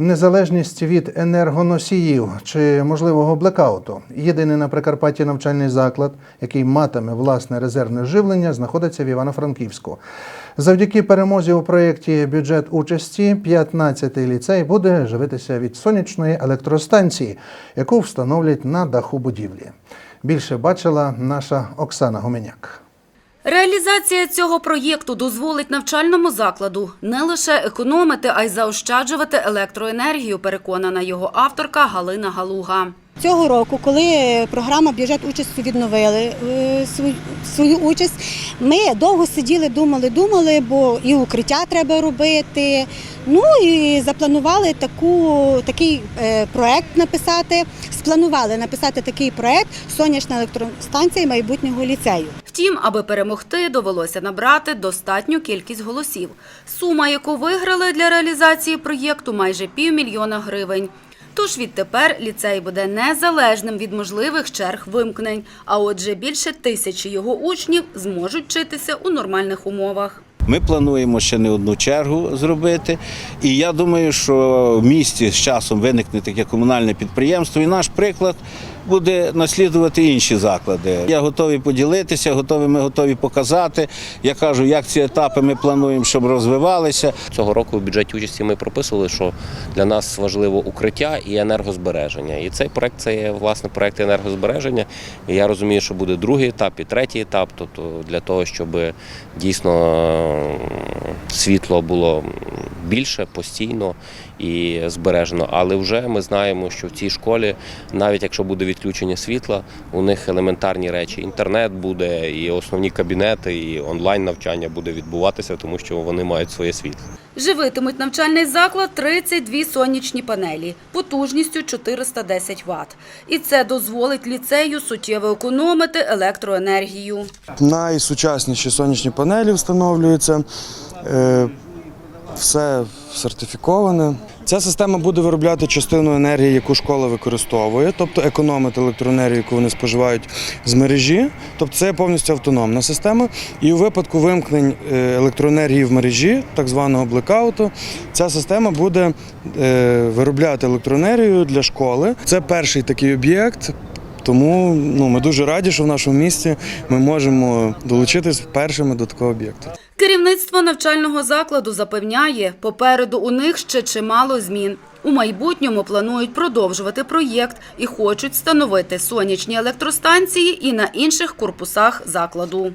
Незалежність від енергоносіїв чи можливого блекауту. Єдиний на Прикарпатті навчальний заклад, який матиме власне резервне живлення, знаходиться в Івано-Франківську. Завдяки перемозі у проєкті бюджет участі 15-й ліцей буде живитися від сонячної електростанції, яку встановлять на даху будівлі. Більше бачила наша Оксана Гуменяк. Реалізація цього проєкту дозволить навчальному закладу не лише економити, а й заощаджувати електроенергію, переконана його авторка Галина Галуга. Цього року, коли програма бюджет участі відновили е, свою, участь, ми довго сиділи, думали, думали, бо і укриття треба робити. Ну і запланували такий е, проект написати. Спланували написати такий проект Сонячна електростанція майбутнього ліцею. Втім, аби перемогти, довелося набрати достатню кількість голосів. Сума, яку виграли для реалізації проєкту, майже півмільйона гривень. Тож відтепер ліцей буде незалежним від можливих черг вимкнень, а отже більше тисячі його учнів зможуть вчитися у нормальних умовах. Ми плануємо ще не одну чергу зробити. І я думаю, що в місті з часом виникне таке комунальне підприємство, і наш приклад буде наслідувати інші заклади. Я готовий поділитися, готовий, ми готові показати. Я кажу, як ці етапи ми плануємо, щоб розвивалися. Цього року в бюджеті участі ми прописували, що для нас важливо укриття і енергозбереження. І цей проект це є власне проект енергозбереження. І я розумію, що буде другий етап і третій етап. Тобто для того, щоб дійсно світло було більше постійно і збережено. Але вже ми знаємо, що в цій школі, навіть якщо буде відключення світла, у них елементарні речі. Інтернет буде, і основні кабінети, і онлайн навчання буде відбуватися, тому що вони мають своє світло. Живитимуть навчальний заклад 32 сонячні панелі потужністю 410 Вт. І це дозволить ліцею суттєво економити електроенергію. Найсучасніші сонячні панелі встановлюються. Все сертифіковане. Ця система буде виробляти частину енергії, яку школа використовує, тобто економити електроенергію, яку вони споживають з мережі. Тобто це повністю автономна система. І у випадку вимкнень е, електроенергії в мережі, так званого блекауту, ця система буде е, виробляти електроенергію для школи. Це перший такий об'єкт. Тому ну, ми дуже раді, що в нашому місті ми можемо долучитись першими до такого об'єкту. Керівництво навчального закладу запевняє, попереду у них ще чимало змін. У майбутньому планують продовжувати проєкт і хочуть встановити сонячні електростанції і на інших корпусах закладу.